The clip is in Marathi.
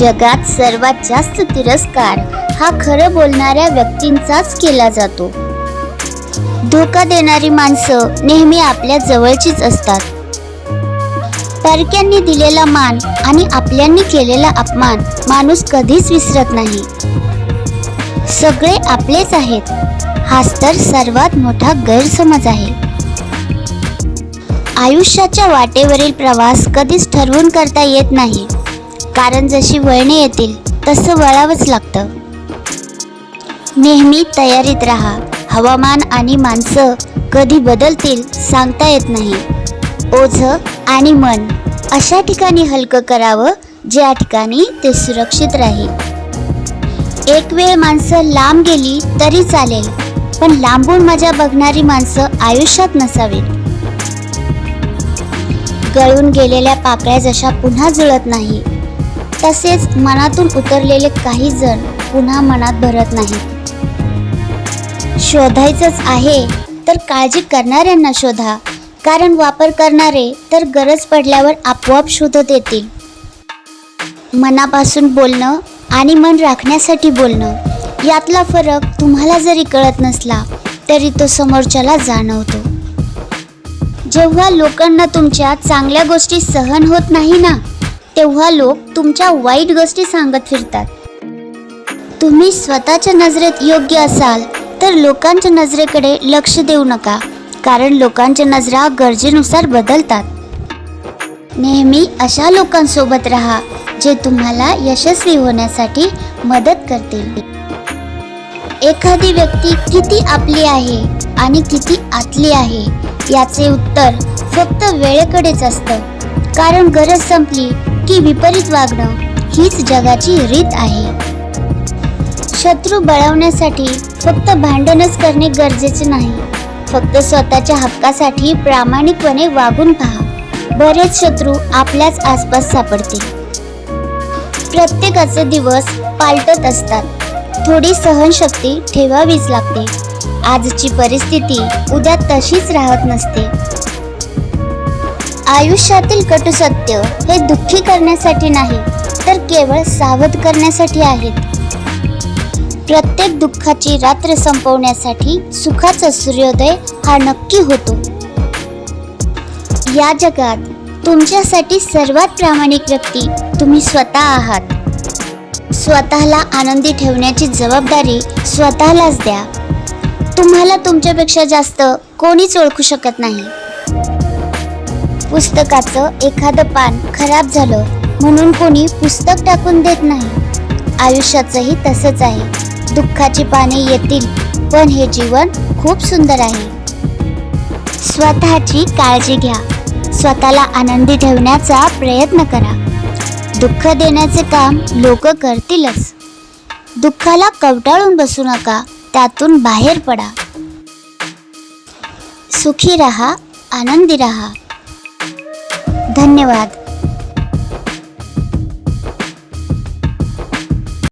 जगात सर्वात जास्त तिरस्कार हा खरं बोलणाऱ्या व्यक्तींचाच केला जातो. धोका देणारी माणसं नेहमी आपल्या जवळचीच असतात. परक्यांनी दिलेला मान आणि आपल्यांनी केलेला अपमान माणूस कधीच विसरत नाही. सगळे आपलेच आहेत हाच तर सर्वात मोठा गैरसमज आहे. आयुष्याच्या वाटेवरील प्रवास कधीच ठरवून करता येत नाही. कारण जशी वळणे येतील तसं वळावंच लागतं. नेहमी तयारीत राहा. हवामान आणि माणसं कधी बदलतील सांगता येत नाही. ओझ आणि मन अशा ठिकाणी हलकं करावं ज्या ठिकाणी ते सुरक्षित राहील. एक वेळ माणसं लांब गेली तरी चालेल पण लांबून मजा बघणारी माणसं आयुष्यात नसावीत. गळून गेलेल्या पाकळ्या जशा पुन्हा जुळत नाही तसेच मनातून उतरलेले काही जण पुन्हा मनात भरत नाहीत. शोधायचंच आहे तर काळजी करणाऱ्यांना शोधा. कारण वापर करणारे तर गरज पडल्यावर आपोआप शोधत येतील मनापासून बोलणं आणि मन राखण्यासाठी बोलणं यातला फरक तुम्हाला जरी कळत नसला तरी तो समोरच्याला जाणवतो. जेव्हा लोकांना तुमच्या चांगल्या गोष्टी सहन होत नाही ना तेव्हा लोक तुमच्या वाईट गोष्टी सांगत फिरतात. तुम्ही स्वतःच्या नजरेत योग्य असाल तर लोकांच्या नजरेकडे लक्ष देऊ नका कारण लोकांच्या नजरा गरजेनुसार बदलतात. नेहमी अशा लोकांसोबत राहा जे तुम्हाला यशस्वी होण्यासाठी मदत करतील. एखादी व्यक्ती किती आपली आहे आणि किती आतली आहे याचे उत्तर फक्त वेळेकडेच असतं. कारण गरज संपली की विपरीत वागणं हीच जगाची रीत आहे. शत्रू बळवण्यासाठी फक्त भांडणच करणे गरजेचे नाही. फक्त स्वतःच्या हक्कासाठी प्रामाणिकपणे वागून पहा. बरेच शत्रू आपल्याच आसपास सापडतील. प्रत्येकाचे दिवस पालटत असतात. थोडी सहनशक्ती ठेवावीच लागते. आजची परिस्थिती उद्या तशीच राहत नसते. आयुष्यातील कटुसत्य हे दुःखी करण्यासाठी नाही तर केवळ सावध करण्यासाठी आहेत. प्रत्येक दुःखाची रात्र संपवण्यासाठी सुखाचा सूर्योदय हा नक्की होतो. या जगात तुमच्यासाठी सर्वात प्रामाणिक व्यक्ती तुम्ही स्वतः आहात. स्वतःला आनंदी ठेवण्याची जबाबदारी स्वतःलाच द्या. तुम्हाला तुमच्यापेक्षा जास्त कोणीच ओळखू शकत नाही. पुस्तकाचं एखादं पान खराब झालं म्हणून कोणी पुस्तक टाकून देत नाही. आयुष्याचंही तसंच आहे. दुःखाची पाने येतील पण हे जीवन खूप सुंदर आहे. स्वतःची काळजी घ्या. स्वतःला आनंदी ठेवण्याचा प्रयत्न करा. दुःख देण्याचे काम लोक करतीलच. दुःखाला कवटाळून बसू नका त्यातून बाहेर पडा. सुखी रहा आनंदी रहा. धन्यवाद.